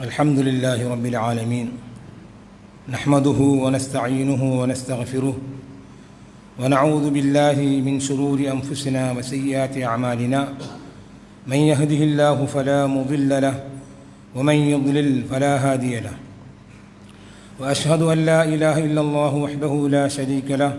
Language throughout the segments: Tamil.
الحمد لله رب العالمين نحمده ونستعينه ونستغفره ونعوذ بالله من شرور انفسنا وسيئات اعمالنا من يهده الله فلا مضل له ومن يضلل فلا هادي له واشهد ان لا اله الا الله وحده لا شريك له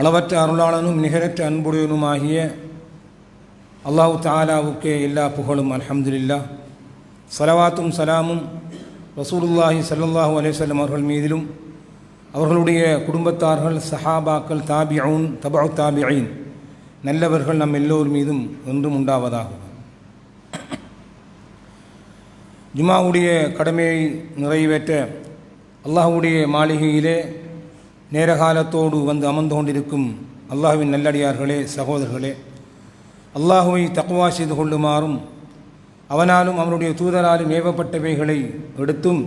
அளவற்ற அருளாளனும் நிகரற்ற அன்புடையனுமாகிய அல்லாஹு தாலாவுக்கே எல்லா புகழும் அலமதுல்லா சலவாத்தும் சலாமும் ரசூலுல்லாஹி சல்லாஹூ அலேசல்லம் அவர்கள் மீதிலும் அவர்களுடைய குடும்பத்தார்கள் சஹாபாக்கள் தாபியவுன் தபு தாபியின் நல்லவர்கள் நம் எல்லோர் மீதும் என்றும் உண்டாவதாகும் ஜுமாவுடைய கடமையை நிறைவேற்ற அல்லாஹுடைய மாளிகையிலே நேரகாலத்தோடு வந்து அமர்ந்து கொண்டிருக்கும் அல்லாஹுவின் நல்லடியார்களே சகோதரர்களே அல்லாஹுவை தக்குவா செய்து கொள்ளுமாறும் அவனாலும் அவனுடைய தூதராலும் ஏவப்பட்டவைகளை எடுத்தும்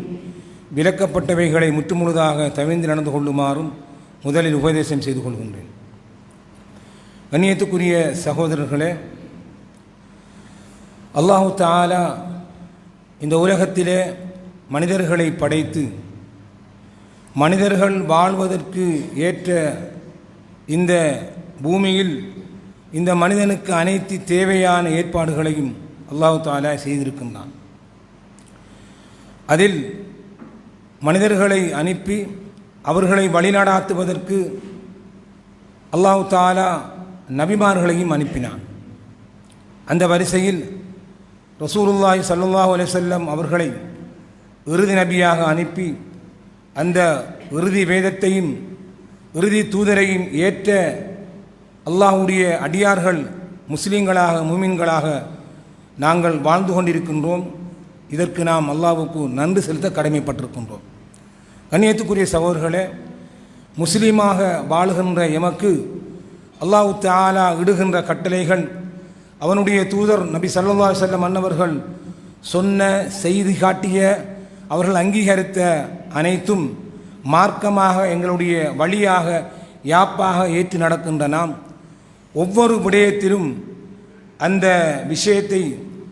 விலக்கப்பட்டவைகளை முற்றுமுழுதாக தவிர்ந்து நடந்து கொள்ளுமாறும் முதலில் உபதேசம் செய்து கொள்கின்றேன். கண்ணியத்துக்குரிய சகோதரர்களே அல்லாஹு தாலா இந்த உலகத்திலே மனிதர்களை படைத்து மனிதர்கள் வாழ்வதற்கு ஏற்ற இந்த பூமியில் இந்த மனிதனுக்கு அனைத்து தேவையான ஏற்பாடுகளையும் அல்லாஹு தாலா செய்திருக்கின்றான். அதில் மனிதர்களை அனுப்பி அவர்களை வழிநடாத்துவதற்கு அல்லாஹு தாலா நபிமார்களையும் அனுப்பினான். அந்த வரிசையில் ரசூலுல்லாஹி சல்லுல்லாஹு அலைவல்லம் அவர்களை இறுதி நபியாக அனுப்பி அந்த இறுதி வேதத்தையும் இறுதி தூதரையும் ஏற்ற அல்லாஹுடைய அடியார்கள் முஸ்லீம்களாக முமின்களாக நாங்கள் வாழ்ந்து கொண்டிருக்கின்றோம். இதற்கு நாம் அல்லாவுக்கு நன்றி செலுத்த கடமைப்பட்டிருக்கின்றோம். கண்ணியத்துக்குரிய சகோதரர்களே முஸ்லீமாக வாழுகின்ற எமக்கு அல்லாஹு தாலா இடுகின்ற கட்டளைகள் அவனுடைய தூதர் நபி சல்லா செல்லம் அன்னவர்கள் சொன்ன செய்தி காட்டிய அவர்கள் அங்கீகரித்த அனைத்தும் மார்க்கமாக எங்களுடைய வழியாக யாப்பாக ஏற்று நடக்கின்ற நாம் ஒவ்வொரு விடயத்திலும் அந்த விஷயத்தை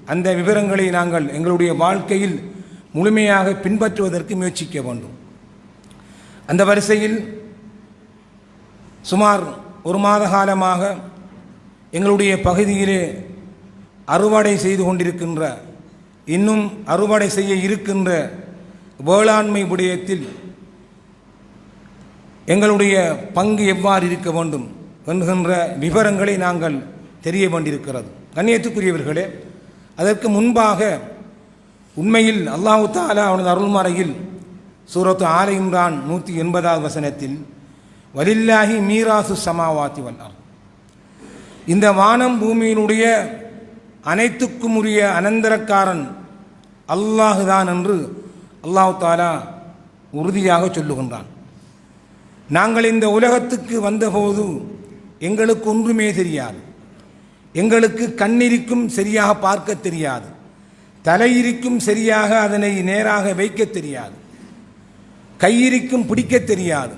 அந்த விவரங்களை நாங்கள் எங்களுடைய வாழ்க்கையில் முழுமையாக பின்பற்றுவதற்கு முயற்சிக்க வேண்டும். அந்த வரிசையில் சுமார் ஒரு மாத காலமாக எங்களுடைய பகுதியிலே அறுவடை செய்து கொண்டிருக்கின்ற இன்னும் அறுவடை செய்ய இருக்கின்ற வேளாண்மை விடயத்தில் எங்களுடைய பங்கு எவ்வாறு இருக்க வேண்டும் என்கின்ற விவரங்களை நாங்கள் தெரிய வேண்டியிருக்கிறது. கண்ணியத்துக்குரியவர்களே அதற்கு முன்பாக உண்மையில் அல்லாஹு தாலா அவனது அருள்மறையில் சூரத்து ஆல இம்ரான் நூற்றி எண்பதாவது வசனத்தில் வலில்லாஹி மீராசு சமாவாத்தி வல்லார் இந்த வானம் பூமியினுடைய அனைத்துக்கும் உரிய அனந்தரக்காரன் அல்லாஹுதான் என்று அல்லாஹு தாலா உறுதியாக சொல்லுகின்றான். நாங்கள் இந்த உலகத்துக்கு வந்தபோது எங்களுக்கு ஒன்றுமே தெரியாது. எங்களுக்கு கண்ணிரிக்கும் சரியாக பார்க்க தெரியாது. தலையிருக்கும் சரியாக அதனை நேராக வைக்க தெரியாது. கையிருக்கும் பிடிக்க தெரியாது.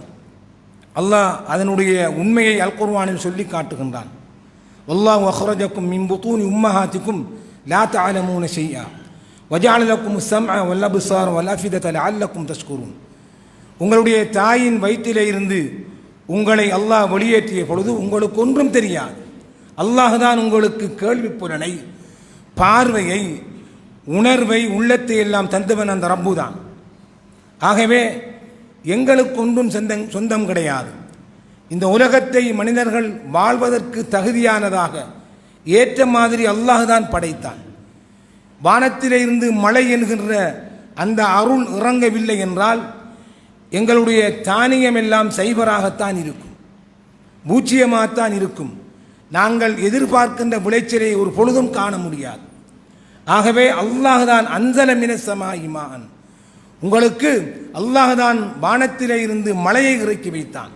அல்லாஹ் அதனுடைய உண்மையை அல்குர்வானில் சொல்லி காட்டுகின்றான். அல்லாஹ் அஹ்ரஜக்கும் மிம்புத்தூனி உம்மஹாத்திக்கும் லா தாலமூன செய்யா வஜாலக்கும் சம் வல்லபுசார் வல்லஃபிதத் அல்லக்கும் தஷ்கூரும் உங்களுடைய தாயின் வயிற்றிலே இருந்து உங்களை அல்லாஹ் வெளியேற்றிய பொழுது உங்களுக்கு ஒன்றும் தெரியாது. அல்லாஹ் தான் உங்களுக்கு கேள்வி புலனை பார்வையை உணர்வை உள்ளத்தை எல்லாம் தந்தவன் அந்த ரப்பு தான் ஆகவே எங்களுக்கு ஒன்றும் சொந்தம் சொந்தம் கிடையாது. இந்த உலகத்தை மனிதர்கள் வாழ்வதற்கு தகுதியானதாக ஏற்ற மாதிரி அல்லாஹ் தான் படைத்தான். வானத்திலே இருந்து மழை என்கின்ற அந்த அருள் இறங்கவில்லை என்றால் எங்களுடைய தானியம் எல்லாம் சைபராகத்தான் இருக்கும். பூச்சியமாகத்தான் இருக்கும். நாங்கள் எதிர்பார்க்கின்ற விளைச்சலை ஒரு பொழுதும் காண முடியாது. ஆகவே அல்லாஹுதான் அஞ்சல மினசமாயிமான் உங்களுக்கு அல்லாஹுதான் வானத்திலே இருந்து மழையை இறக்கி வைத்தான்.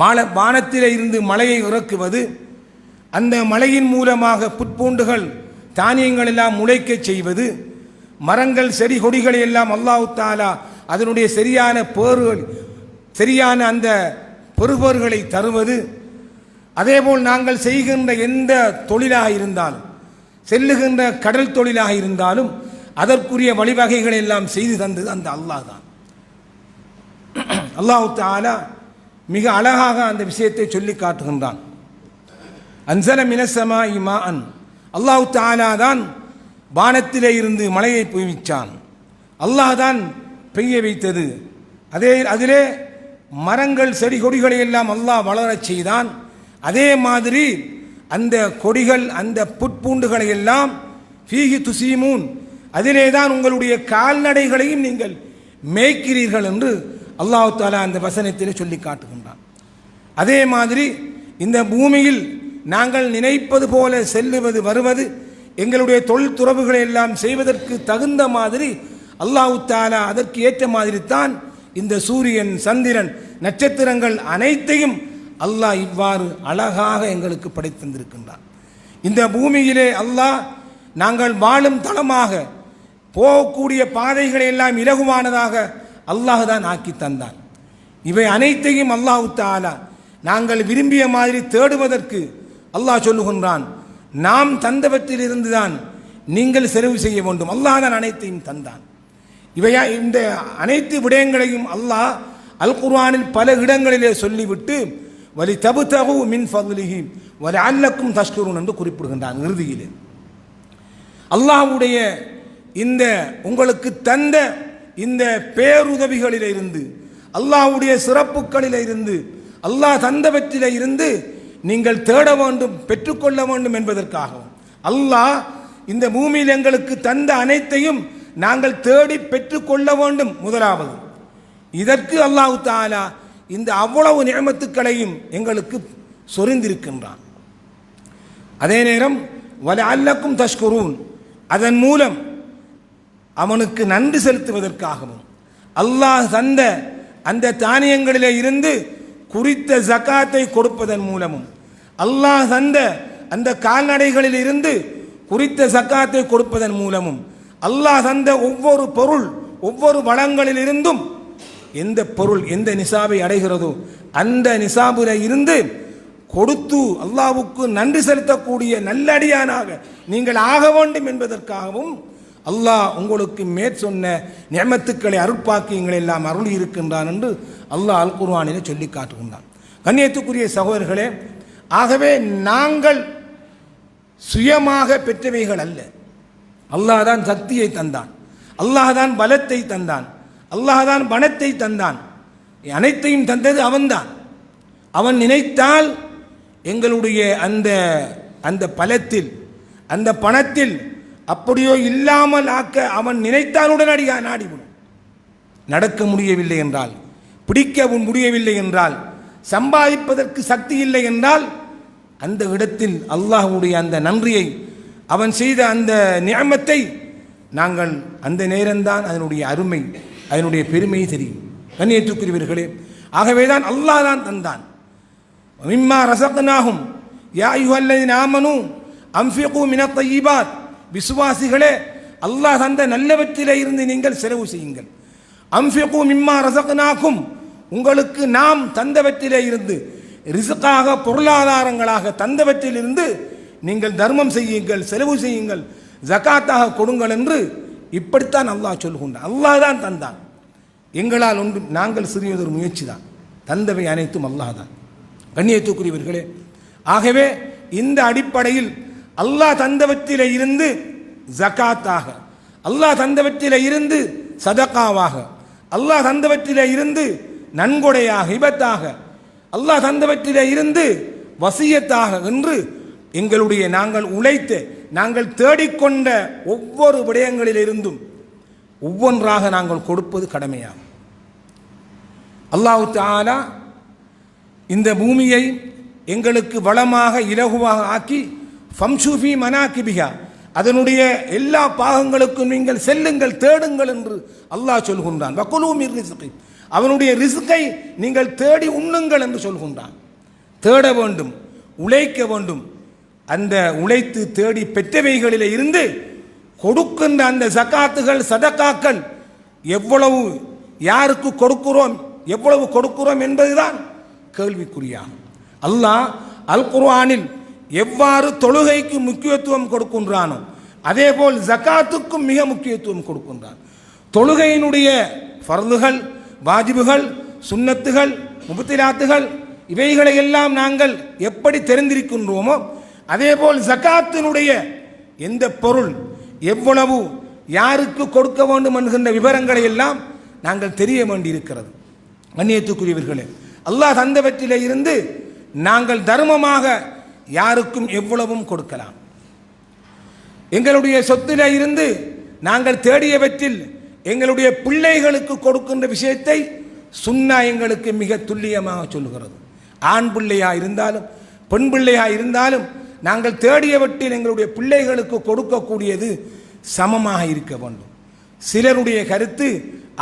மால வானத்திலே இருந்து மழையை இறக்குவது அந்த மழையின் மூலமாக புட்பூண்டுகள் தானியங்கள் எல்லாம் முளைக்கச் செய்வது மரங்கள் செடி கொடிகளை எல்லாம் அல்லாஹு தாலா அதனுடைய சரியான பேறுகள் சரியான அந்த பெறுபேறுகளை தருவது. அதேபோல் நாங்கள் செய்கின்ற எந்த தொழிலாக இருந்தாலும் செல்லுகின்ற கடல் தொழிலாக இருந்தாலும் அதற்குரிய வழிவகைகளை எல்லாம் செய்து தந்தது அந்த அல்லாஹ் தான். அல்லாஹு தாலா மிக அழகாக அந்த விஷயத்தை சொல்லி காட்டுகின்றான். அன்சல மினசமா இமா அன் அல்லாஹு தாலா தான் வானத்திலே இருந்து மழையை புய்விச்சான் அல்லாஹ் தான் பெய்ய வைத்தது. அதே அதிலே மரங்கள் செடி கொடிகளை எல்லாம் அல்லாஹ் வளரச் செய்தான். அதே மாதிரி அந்த கொடிகள் அந்த புட்பூண்டுகளை எல்லாம் ஃபீஹி துசீமூன் அதிலே தான் உங்களுடைய கால்நடைகளையும் நீங்கள் மேய்க்கிறீர்கள் என்று அல்லாஹு தாலா அந்த வசனத்திலே சொல்லி காட்டுகின்றான். அதே மாதிரி இந்த பூமியில் நாங்கள் நினைப்பது போல செல்லுவது வருவது எங்களுடைய தொழில் துறவுகளை எல்லாம் செய்வதற்கு தகுந்த மாதிரி அல்லாஹு தாலா அதற்கு ஏற்ற மாதிரி தான் இந்த சூரியன் சந்திரன் நட்சத்திரங்கள் அனைத்தையும் அல்லாஹ் இவ்வாறு அழகாக எங்களுக்கு படைத்தந்திருக்கின்றான் இந்த பூமியிலே அல்லாஹ் நாங்கள் வாழும் தளமாக போகக்கூடிய பாதைகளை எல்லாம் இலகுவானதாக அல்லாஹ் தான் ஆக்கி தந்தான். இவை அனைத்தையும் அல்லாஹு தாலா நாங்கள் விரும்பிய மாதிரி தேடுவதற்கு அல்லாஹ் சொல்லுகின்றான் நாம் தந்தவற்றிலிருந்து தான் நீங்கள் செலவு செய்ய வேண்டும். அல்லாஹ் தான் அனைத்தையும் தந்தான். இவையா இந்த அனைத்து விடயங்களையும் அல்லாஹ் அல் குர்ஆனில் பல இடங்களிலே சொல்லிவிட்டு வலி தபு தகு மின் ஃபதுலிஹி வலி அல்லக்கும் தஷ்கருன் என்று குறிப்பிடுகின்றான் இறுதியிலே. அல்லாஹ்வுடைய இந்த உங்களுக்கு தந்த இந்த பேருதவிகளிலிருந்து அல்லாஹ்வுடைய சிறப்புகளில் இருந்து அல்லாஹ் தந்தவற்றிலே இருந்து நீங்கள் தேட வேண்டும் பெற்றுக்கொள்ள வேண்டும் என்பதற்காகவும். அல்லாஹ் இந்த பூமியில் எங்களுக்கு தந்த அனைத்தையும் நாங்கள் தேடி பெற்றுக்கொள்ள வேண்டும். முதலாவது இதற்கு அல்லாஹு தாலா இந்த அவ்வளவு நியமத்துக்களையும் எங்களுக்கு சொரிந்திருக்கின்றான். அதே நேரம் வல அல்லக்கும் தஷ்குரூன். அதன் மூலம் அவனுக்கு நன்றி செலுத்துவதற்காகவும் அல்லாஹ் தந்த அந்த தானியங்களிலே இருந்து குறித்த ஜக்காத்தை கொடுப்பதன் மூலமும் அல்லாஹ் தந்த அந்த கால்நடைகளில் இருந்து குறித்த சக்காத்தை கொடுப்பதன் மூலமும் அல்லாஹ் தந்த ஒவ்வொரு பொருள் ஒவ்வொரு வளங்களில் இருந்தும் எந்த பொருள் எந்த நிசாபை அடைகிறதோ அந்த நிசாபுல இருந்து கொடுத்து அல்லாவுக்கு நன்றி செலுத்தக்கூடிய நல்லடியானாக நீங்கள் ஆக வேண்டும் என்பதற்காகவும் அல்லாஹ் உங்களுக்கு மேற்சொன்ன நியமத்துக்களை அருட்பாக்கியங்களை எல்லாம் அருள் இருக்கின்றான் என்று அல்லாஹ் அல் குர்வானிலே சொல்லி காட்டுகின்றான். கண்ணியத்துக்குரிய சகோதரர்களே ஆகவே நாங்கள் சுயமாக பெற்றவைகள் அல்ல. அல்லாஹ் தான் சக்தியை தந்தான். அல்லாஹ் தான் பலத்தை தந்தான். அல்லாஹ் தான் பணத்தை தந்தான். அனைத்தையும் தந்தது அவன்தான். அவன் நினைத்தால் எங்களுடைய அந்த அந்த பலத்தில் அந்த பணத்தில் அப்படியோ இல்லாமல் ஆக்க அவன் நினைத்தால் உடனடியாக நாடிவிடும். நடக்க முடியவில்லை என்றால் பிடிக்க முடியவில்லை என்றால் சம்பாதிப்பதற்கு சக்தி இல்லை என்றால் அந்த இடத்தில் அல்லாஹ்வுடைய அந்த நன்றியை அவன் செய்த அந்த நியமத்தை நாங்கள் அந்த நேரம்தான் அதனுடைய அருமை அதனுடைய பெருமை தெரியும். கண்ணியத்துக்குரியவர்களே ஆகவே தான் அல்லாஹ் தான் தந்தான் மிம்மா ரசகனாகும் யா யுஹல்லதின் நாமனும் அம்ஃபிகு மின விசுவாசிகளே அல்லாஹ் தந்த நல்லவற்றிலே இருந்து நீங்கள் செலவு செய்யுங்கள். அம்ஃபிகு மிம்மா ரசக்னாக்கும் உங்களுக்கு நாம் தந்தவற்றிலே இருந்து ரிசுக்காக பொருளாதாரங்களாக தந்தவற்றிலிருந்து நீங்கள் தர்மம் செய்யுங்கள் செலவு செய்யுங்கள் ஜகாத்தாக கொடுங்கள் என்று இப்படித்தான் அல்லாஹ் சொல்கின்றான். அல்லாஹ் தான் தந்தான். எங்களால் ஒன்று நாங்கள் சிறியதொரு முயற்சி தான் தந்தவை அனைத்தும் அல்லாஹ் தான். கண்ணியத்துக்குரியவர்களே ஆகவே இந்த அடிப்படையில் அல்லாஹ் தந்தவத்தில் இருந்து ஜகாத்தாக அல்லாஹ் தந்தவத்தில் இருந்து சதகாவாக அல்லாஹ் தந்தவத்தில் இருந்து நன்கொடையாக இபத்தாக. அல்லாஹ் தந்தவற்றிலே இருந்து வசியத்தாக என்று எங்களுடைய நாங்கள் உழைத்து நாங்கள் தேடிக்கொண்ட ஒவ்வொரு விடயங்களிலிருந்தும் ஒவ்வொன்றாக நாங்கள் கொடுப்பது கடமையாகும். அல்லாஹு தாலா இந்த பூமியை எங்களுக்கு வளமாக இலகுவாக ஆக்கி ஃபம்சூஃபி மனாக்கிபிகா அதனுடைய எல்லா பாகங்களுக்கும் நீங்கள் செல்லுங்கள் தேடுங்கள் என்று அல்லாஹ் சொல்கின்றான். வக்குலூமிர் ரிசுக்கை அவனுடைய ரிசுக்கை நீங்கள் தேடி உண்ணுங்கள் என்று சொல்கின்றான். தேட வேண்டும் உழைக்க வேண்டும். அந்த உழைத்து தேடி பெற்றவைகளில் இருந்து கொடுக்கின்ற அந்த சக்காத்துகள் சதக்காக்கள் எவ்வளவு யாருக்கு கொடுக்கிறோம் எவ்வளவு கொடுக்கிறோம் என்பதுதான் கேள்விக்குறியாகும். அல்லாஹ் அல் குர்ஆனில் எவ்வாறு தொழுகைக்கு முக்கியத்துவம் கொடுக்கின்றானோ அதேபோல் ஜக்காத்துக்கும் மிக முக்கியத்துவம் கொடுக்கின்றான். தொழுகையினுடைய ஃபர்துகள் வாஜிபுகள் சுண்ணத்துகள் முபத்திலாத்துகள் இவைகளை எல்லாம் நாங்கள் எப்படி தெரிந்திருக்கின்றோமோ அதேபோல் ஜக்காத்தினுடைய எந்த பொருள் எவ்வளவு யாருக்கு கொடுக்க வேண்டும் என்கின்ற விவரங்களை எல்லாம் நாங்கள் தெரிய வேண்டியிருக்கிறது. கண்ணியத்துக்குரியவர்களே அல்லாஹ் தந்தவற்றிலே இருந்து நாங்கள் தர்மமாக யாருக்கும் எவ்வளவும் கொடுக்கலாம். எங்களுடைய சொத்தில இருந்து நாங்கள் தேடியவற்றில் எங்களுடைய பிள்ளைகளுக்கு கொடுக்கின்ற விஷயத்தை சுன்னா எங்களுக்கு மிக துல்லியமாக சொல்லுகிறது. ஆண் பிள்ளையா இருந்தாலும் பெண் பிள்ளையா இருந்தாலும் நாங்கள் தேடியவற்றில் எங்களுடைய பிள்ளைகளுக்கு கொடுக்கக்கூடியது சமமாக இருக்க வேண்டும். சிலருடைய கருத்து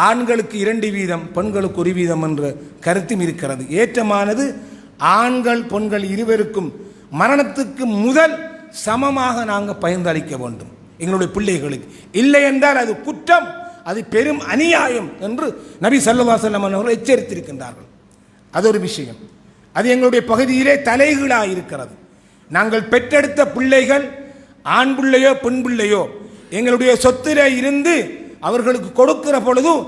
ஆண்களுக்கு இரண்டு வீதம் பெண்களுக்கு ஒரு வீதம் என்ற கருத்தும் இருக்கிறது. ஏற்றமானது ஆண்கள் பெண்கள் இருவருக்கும் மரணத்துக்கு முதல் சமமாக நாங்கள் பயந்தளிக்க வேண்டும். எங்களுடைய பிள்ளைகளுக்கு. இல்லை என்றால் அது குற்றம். அது பெரும் அநியாயம் என்று நபி சல்லா செல்லம் அவர்கள் எச்சரித்திருக்கின்றார்கள். அது ஒரு விஷயம். அது எங்களுடைய பகுதியிலே தலைகீழாக இருக்கிறது. நாங்கள் பெற்றெடுத்த பிள்ளைகள் ஆண் பிள்ளையோ பெண் பிள்ளையோ எங்களுடைய சொத்திலே இருந்து அவர்களுக்கு கொடுக்கிற பொழுதும்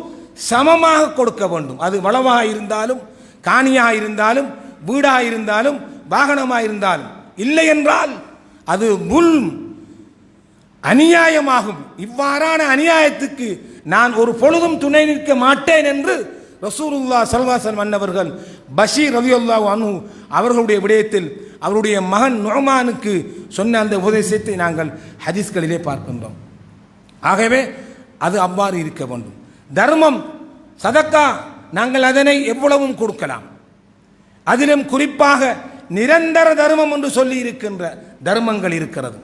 சமமாக கொடுக்க வேண்டும். அது வளமாக இருந்தாலும் காணியாக இருந்தாலும் வீடாக இருந்தாலும் வாகனமாக இருந்தாலும். இல்லை என்றால் அது முன் அநியாயமாகும். இவ்வாறான அநியாயத்துக்கு நான் ஒரு பொழுதும் துணை நிற்க மாட்டேன் என்று ரசூலுல்லா சல்வாசன் மன்னவர்கள் பஷீர் ரவியுல்லா அனு அவர்களுடைய விடயத்தில் அவருடைய மகன் நுஹமானுக்கு சொன்ன அந்த உபதேசத்தை நாங்கள் ஹதீஸ்களிலே பார்க்கின்றோம். ஆகவே அது அவ்வாறு இருக்க வேண்டும். தர்மம் சதக்கா நாங்கள் அதனை எவ்வளவும் கொடுக்கலாம். அதிலும் குறிப்பாக நிரந்தர தர்மம் என்று சொல்லி இருக்கின்ற தர்மங்கள் இருக்கிறது.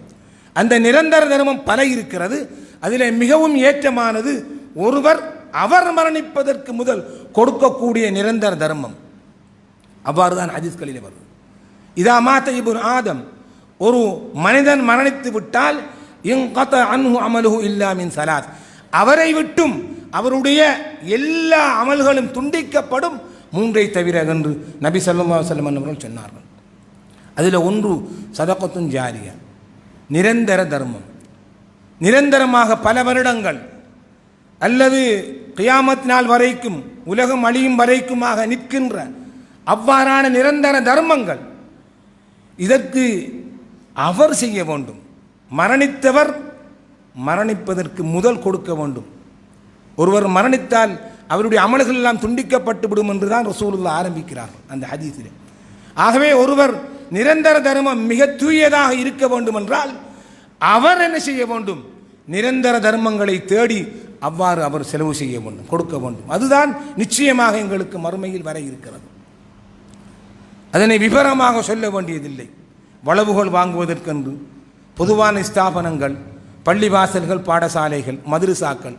அந்த நிரந்தர தர்மம் பல இருக்கிறது. அதில் மிகவும் ஏற்றமானது ஒருவர் அவர் மரணிப்பதற்கு முதல் கொடுக்கக்கூடிய நிரந்தர தர்மம். அவ்வாறு தான் ஹதீஸ்களிலே வரும் இதா மாத்த இபுன் ஆதம். ஒரு மனிதன் மரணித்து விட்டால் இங்கத அன்ஹு அமலுஹு இல்லாமின் சலாத். அவரை விட்டும் அவருடைய எல்லா அமல்களும் துண்டிக்கப்படும் மூன்றை தவிர என்று நபி சல்லா செல்லம் அவர்கள் சொன்னார்கள். அதில் ஒன்று சதக்கத்தும் ஜாரியா. நிரந்தர தர்மம். நிரந்தரமாக பல வருடங்கள் அல்லது கியாமத் நாள் வரைக்கும் உலகம் அழியும் வரைக்குமாக நிற்கின்ற அவ்வாறான நிரந்தர தர்மங்கள் இதற்கு அவர் செய்ய வேண்டும். மரணித்தவர் மரணிப்பதற்கு முதல் கொடுக்க வேண்டும். ஒருவர் மரணித்தால் அவருடைய அமல்கள் எல்லாம் துண்டிக்கப்பட்டு விடும் என்று தான் ரசூலுல்லா ஆரம்பிக்கிறார் அந்த ஹதீஸில். ஆகவே ஒருவர் நிரந்தர தர்மம் மிக தூயதாக இருக்க வேண்டும் என்றால் அவர் என்ன செய்ய வேண்டும்? நிரந்தர தர்மங்களை தேடி அவ்வாறு அவர் செலவு செய்ய வேண்டும் கொடுக்க வேண்டும். அதுதான் நிச்சயமாக எங்களுக்கு மறுமையில் வர இருக்கிறது. அதனை விவரமாக சொல்ல வேண்டியதில்லை. வளவுகள் வாங்குவதற்கென்று பொதுவான ஸ்தாபனங்கள் பள்ளிவாசல்கள் பாடசாலைகள் மதுரசாக்கள்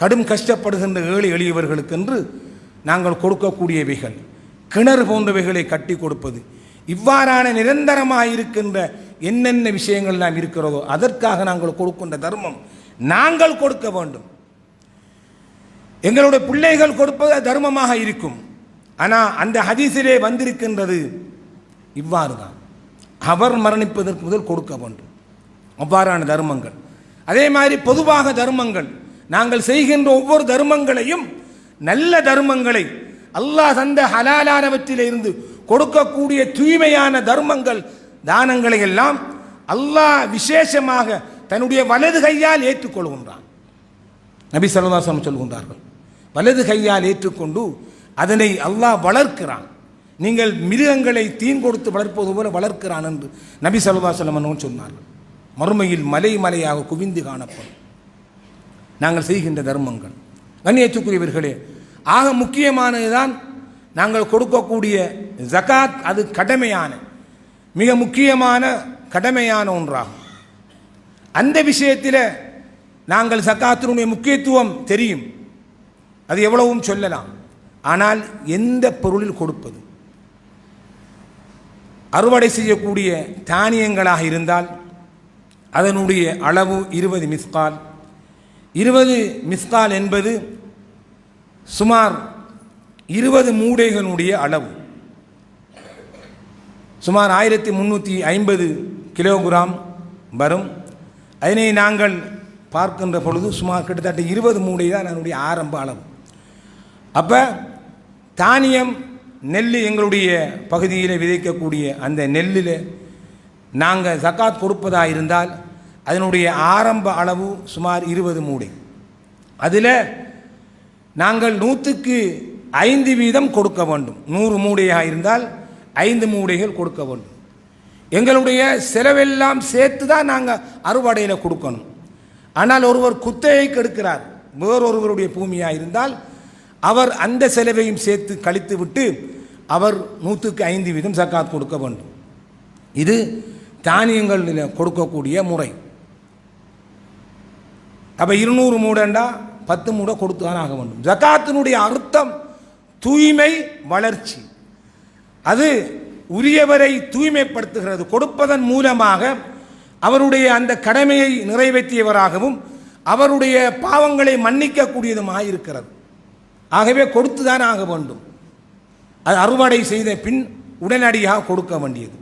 கடும் கஷ்டப்படுகின்ற ஏழை எளியவர்களுக்கென்று நாங்கள் கொடுக்கக்கூடியவைகள். கிணறு போன்றவைகளை கட்டி கொடுப்பது. இவ்வாறான நிரந்தரமாக இருக்கின்ற என்னென்ன விஷயங்கள் நாம் இருக்கிறதோ அதற்காக நாங்கள் கொடுக்கின்ற தர்மம் நாங்கள் கொடுக்க வேண்டும். எங்களுடைய பிள்ளைகள் கொடுப்பது தர்மமாக இருக்கும். ஆனால் அந்த ஹதீஸிலே வந்திருக்கின்றது இவ்வாறு தான் அவர் மரணிப்பதற்கு முதல் கொடுக்க வேண்டும். அவ்வாறான தர்மங்கள். அதே மாதிரி பொதுவாக தர்மங்கள். நாங்கள் செய்கின்ற ஒவ்வொரு தர்மங்களையும் நல்ல தர்மங்களை அல்லாஹ் தந்த ஹலாலானவற்றிலிருந்து கொடுக்கக்கூடிய தூய்மையான தர்மங்கள் தானங்களை எல்லாம் அல்லாஹ் விசேஷமாக தன்னுடைய வலது கையால் ஏற்றுக்கொள்கின்றான். நபி சல்லாசம் சொல்கின்றார்கள். வலது கையால் ஏற்றுக்கொண்டு அதனை அல்லாஹ் வளர்க்கிறான். நீங்கள் மிருகங்களை தீன் கொடுத்து வளர்ப்பது போல வளர்க்கிறான் என்று நபி சல்லாசலம் சொன்னார்கள் மறுமையில் மலை மலையாக குவிந்து காணப்படும். நாங்கள் செய்கின்ற தர்மங்கள். கண்ணியத்துக்குரியவர்களே ஆக முக்கியமானதுதான் நாங்கள் கொடுக்கக்கூடிய ஜகாத் அது கடமையான மிக முக்கியமான கடமையான ஒன்றாகும். அந்த விஷயத்தில் நாங்கள் சக்காத்தினுடைய முக்கியத்துவம் தெரியும். அது எவ்வளவும் சொல்லலாம். ஆனால் எந்த பொருளில் கொடுப்பது? அறுவடை செய்யக்கூடிய தானியங்களாக இருந்தால் அதனுடைய அளவு இருபது மிஸ்கால். இருபது மிஸ்கால் என்பது சுமார் இருபது மூடைகளுடைய அளவு. சுமார் ஆயிரத்தி முந்நூற்றி ஐம்பது கிலோகிராம் வரும். அதனை நாங்கள் பார்க்கின்ற பொழுது சுமார் கிட்டத்தட்ட இருபது மூடை தான் அதனுடைய ஆரம்ப அளவு. அப்போ தானியம் நெல் எங்களுடைய பகுதியில் விதைக்கக்கூடிய அந்த நெல்லில் நாங்கள் சக்காத் கொடுப்பதாக இருந்தால் அதனுடைய ஆரம்ப அளவு சுமார் இருபது மூடை. அதில் நாங்கள் நூற்றுக்கு ஐந்து வீதம் கொடுக்க வேண்டும். நூறு மூடையாக இருந்தால் ஐந்து மூடைகள் கொடுக்க வேண்டும். எங்களுடைய செலவெல்லாம் சேர்த்து தான் நாங்கள் அறுவடையில் கொடுக்கணும். ஆனால் ஒருவர் குத்தையை கெடுக்கிறார் வேறொருவருடைய பூமியாக இருந்தால் அவர் அந்த செலவையும் சேர்த்து கழித்து விட்டு அவர் நூற்றுக்கு ஐந்து வீதம் சக்காத் கொடுக்க வேண்டும். இது தானியங்களில் கொடுக்கக்கூடிய முறை. அப்போ இருநூறு மூடண்டா பத்து மூட கொடுத்து தான் ஆக வேண்டும். ஜக்காத்தினுடைய அர்த்தம் தூய்மை வளர்ச்சி. அது உரியவரை தூய்மைப்படுத்துகிறது கொடுப்பதன் மூலமாக அவருடைய அந்த கடமையை நிறைவேற்றியவராகவும் அவருடைய பாவங்களை மன்னிக்கக்கூடியதுமாக இருக்கிறது ஆகவே கொடுத்துதான் ஆக வேண்டும். அது அறுவடை செய்த பின் உடனடியாக கொடுக்க வேண்டியது.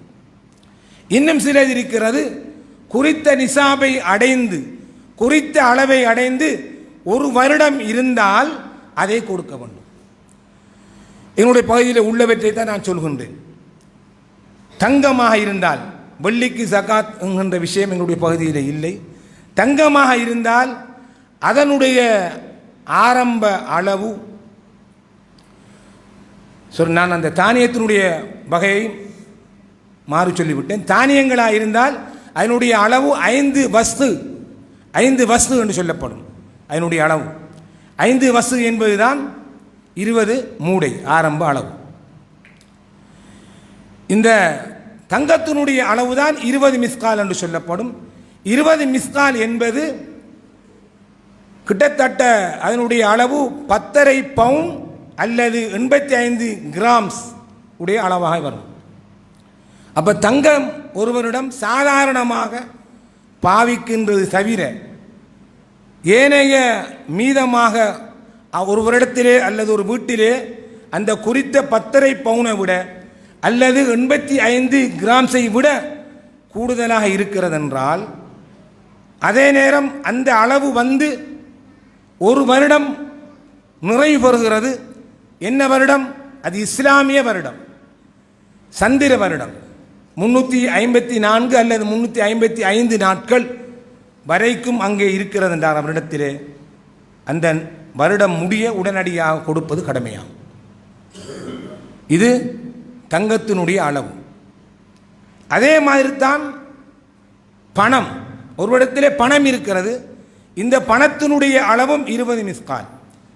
இன்னும் சிலது இருக்கிறது. குறித்த நிசாபை அடைந்து குறித்த அளவை அடைந்து ஒரு வருடம் இருந்தால் அதை கொடுக்க வேண்டும். என்னுடைய பகுதியில் உள்ளவற்றை தான் நான் சொல்கின்றேன். தங்கமாக இருந்தால் வெள்ளிக்கு சகாத் என்கின்ற விஷயம் எங்களுடைய பகுதியில் இல்லை. தங்கமாக இருந்தால் அதனுடைய ஆரம்ப அளவு சொல் நான் அந்த தானியத்தினுடைய வகையை மாறி சொல்லிவிட்டேன். தானியங்களாக இருந்தால் அதனுடைய அளவு ஐந்து வஸ்து ஐந்து வஸ்து என்று சொல்லப்படும். அதனுடைய அளவு. ஐந்து வஸ்து என்பதுதான் இருபது மூடை ஆரம்ப அளவு. இந்த தங்கத்தினுடைய அளவுதான் இருபது மிஸ்கால் என்று சொல்லப்படும். இருபது மிஸ்கால் என்பது கிட்டத்தட்ட அதனுடைய அளவு பத்தரை பவுன் அல்லது எண்பத்தி ஐந்து கிராம்ஸ் உடைய அளவாக வரும். அப்போ தங்கம் ஒருவரிடம் சாதாரணமாக பாவிக்கின்றது தவிர ஏனைய மீதமாக ஒருவரிடத்திலே அல்லது ஒரு வீட்டிலே அந்த குறித்த பத்தரை பவுனை விட அல்லது எண்பத்தி ஐந்து கிராம்ஸை விட கூடுதலாக இருக்கிறதென்றால் அதே நேரம் அந்த அளவு வந்து ஒரு வருடம் நிறைவு பெறுகிறது. என்ன வருடம்? அது இஸ்லாமிய வருடம். சந்திர வருடம். முன்னூற்றி ஐம்பத்தி நான்கு அல்லது முன்னூற்றி ஐம்பத்தி ஐந்து நாட்கள் வரைக்கும் அங்கே இருக்கிறது என்றார் அவரிடத்திலே. அந்த வருடம் முடிய உடனடியாக கொடுப்பது கடமையாகும் இது தங்கத்தினுடைய அளவு. அதே மாதிரி தான் பணம் ஒருவரிடத்திலே பணம் இருக்கிறது. இந்த பணத்தினுடைய அளவும் இருபது மிஸ்கால்.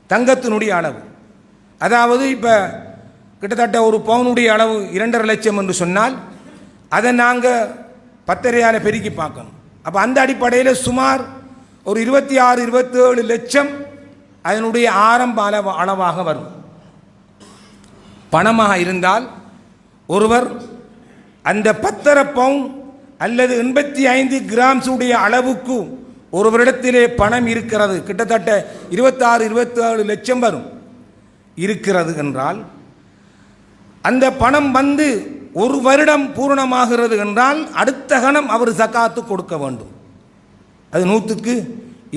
தங்கத்தினுடைய அளவு. அதாவது இப்போ கிட்டத்தட்ட ஒரு பவுனுடைய அளவு இரண்டரை லட்சம் என்று சொன்னால் அதை நாங்கள் பத்தரையால் பெருக்கி பார்க்கணும். அப்போ அந்த அடிப்படையில் சுமார் ஒரு இருபத்தி ஆறு இருபத்தேழு லட்சம் அதனுடைய ஆரம்ப அளவு அளவாக வரும். பணமாக இருந்தால் ஒருவர் அந்த பத்தரை பவுன் அல்லது எண்பத்தி ஐந்து கிராம்ஸ் உடைய அளவுக்கு ஒருவரிடத்திலே பணம் இருக்கிறது. கிட்டத்தட்ட இருபத்தாறு இருபத்தேழு லட்சம் வரும். இருக்கிறது என்றால் அந்த பணம் வந்து ஒரு வருடம் பூரணமாகிறது என்றால் அடுத்த கணம் அவர் சக்காத்து கொடுக்க வேண்டும். அது நூற்றுக்கு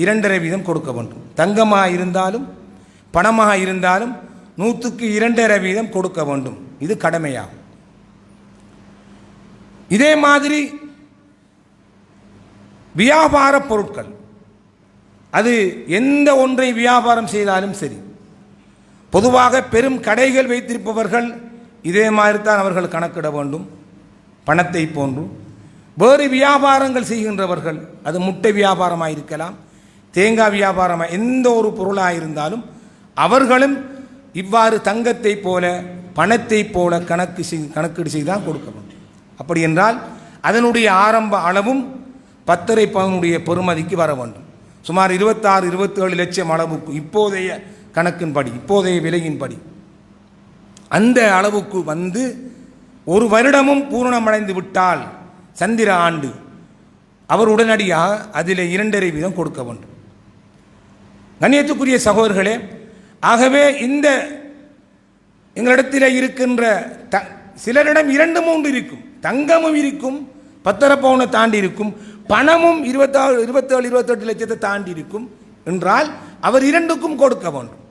இரண்டரை வீதம் கொடுக்க வேண்டும். தங்கமாக இருந்தாலும் பணமாக இருந்தாலும் நூற்றுக்கு இரண்டரை வீதம் கொடுக்க வேண்டும். இது கடமையாகும். இதே மாதிரி வியாபார பொருட்கள். அது எந்த ஒன்றை வியாபாரம் செய்தாலும் சரி பொதுவாக பெரும் கடைகள் வைத்திருப்பவர்கள் இதே மாதிரி தான் அவர்கள் கணக்கிட வேண்டும் பணத்தை போன்றும் வேறு வியாபாரங்கள் செய்கின்றவர்கள் அது முட்டை வியாபாரமாக இருக்கலாம் தேங்காய் வியாபாரமாக எந்த ஒரு பொருளாக இருந்தாலும் அவர்களும் இவ்வாறு தங்கத்தை போல பணத்தை போல கணக்கு செய் கணக்கீடு செய்து தான் கொடுக்க வேண்டும். அப்படி என்றால் அதனுடைய ஆரம்ப அளவும் பத்தரை பவனுடைய பெறுமதிக்கு வர வேண்டும். சுமார் இருபத்தாறு இருபத்தேழு லட்சம் அளவுக்கு இப்போதைய கணக்கின்படி இப்போதைய விலையின்படி. அந்த அளவுக்கு வந்து ஒரு வருடமும் பூரணமடைந்து விட்டால் சந்திர ஆண்டு அவர் உடனடியாக அதில் இரண்டரை வீதம் கொடுக்க வேண்டும். கண்ணியத்துக்குரிய சகோதரர்களே ஆகவே இந்த எங்களிடத்தில் இருக்கின்ற த சிலரிடம் இரண்டு மூன்று இருக்கும். தங்கமும் இருக்கும் பத்தரை பவுனை தாண்டி இருக்கும் பணமும் இருபத்தாறு இருபத்தேழு இருபத்தெட்டு லட்சத்தை தாண்டி இருக்கும் என்றால் அவர் இரண்டுக்கும் கொடுக்க வேண்டும்.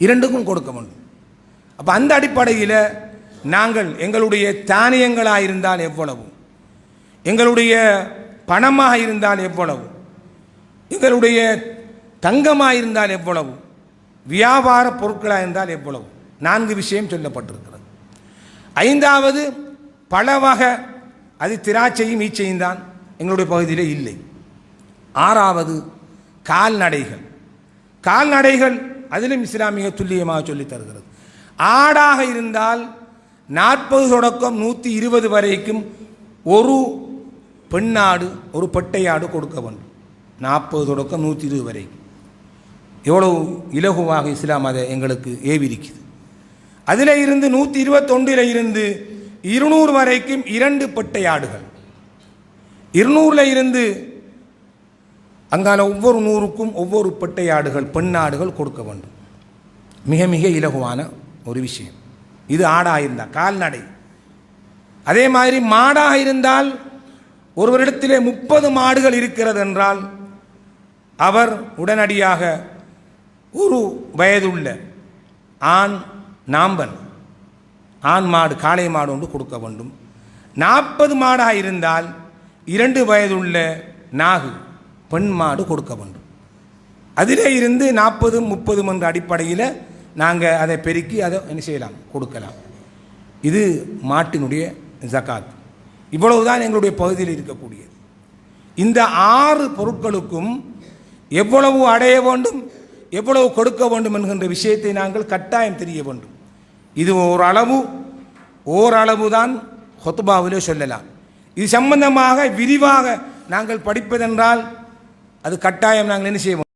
இரண்டுக்கும் கொடுக்க வேண்டும். அப்போ அந்த அடிப்படையில் நாங்கள் எங்களுடைய தானியங்களாக இருந்தால் எவ்வளவு? எங்களுடைய பணமாக இருந்தால் எவ்வளவு? எங்களுடைய தங்கமாக இருந்தால் எவ்வளவு? வியாபார பொருட்களாக இருந்தால் எவ்வளவு? நான்கு விஷயம் சொல்லப்பட்டிருக்கிறது. ஐந்தாவது பல வகை அது திராட்சையும் ஈச்சையும் தான் எங்களுடைய பகுதியில் இல்லை. ஆறாவது கால்நடைகள். கால்நடைகள் அதிலும் இஸ்லாமிய துல்லியமாக சொல்லித் தருகிறது. ஆடாக இருந்தால் நாற்பது தொடக்கம் நூற்றி இருபது வரைக்கும் ஒரு பெண்ணாடு ஒரு பெட்டையாடு கொடுக்க வேண்டும். நாற்பது தொடக்கம் நூற்றி இருபது வரைக்கும். எவ்வளவு இலகுவாக இஸ்லாம் அதை எங்களுக்கு ஏவிருக்குது அதில் இருந்து நூற்றி இருபத்தொன்றில் இருந்து இருநூறு வரைக்கும் இரண்டு பெட்டையாடுகள். இருநூறில் இருந்து அங்கால ஒவ்வொரு நூறுக்கும் ஒவ்வொரு பெட்டையாடுகள் பெண்ணாடுகள் கொடுக்க வேண்டும். மிக மிக இலகுவான ஒரு விஷயம். இது ஆடாக இருந்தால் கால்நடை அதே மாதிரி மாடாக இருந்தால் ஒருவரிடத்திலே முப்பது மாடுகள் இருக்கிறது என்றால் அவர் உடனடியாக ஒரு வயதுள்ள ஆண் நாம்பன் ஆண் மாடு காளை மாடு ஒன்று கொடுக்க வேண்டும். நாற்பது மாடாக இருந்தால் இரண்டு வயதுள்ள நாகு பெண் மாடு கொடுக்க வேண்டும். அதிலே இருந்து நாற்பது முப்பது என்ற அடிப்படையில் நாங்கள் அதை பெருக்கி அதை என்ன செய்யலாம்? கொடுக்கலாம். இது மாட்டினுடைய ஜகாத் இவ்வளவுதான் எங்களுடைய பகுதியில் இருக்கக்கூடியது. இந்த ஆறு பொருட்களுக்கும் எவ்வளவு அடைய வேண்டும் எவ்வளவு கொடுக்க வேண்டும் என்கின்ற விஷயத்தை நாங்கள் கட்டாயம் தெரிய வேண்டும். இது ஓரளவு ஓரளவு தான் ஹொத்துபாவிலே சொல்லலாம். இது சம்பந்தமாக விரிவாக நாங்கள் படிப்பதென்றால் அது கட்டாயம் நாங்கள் என்ன செய்வோம்?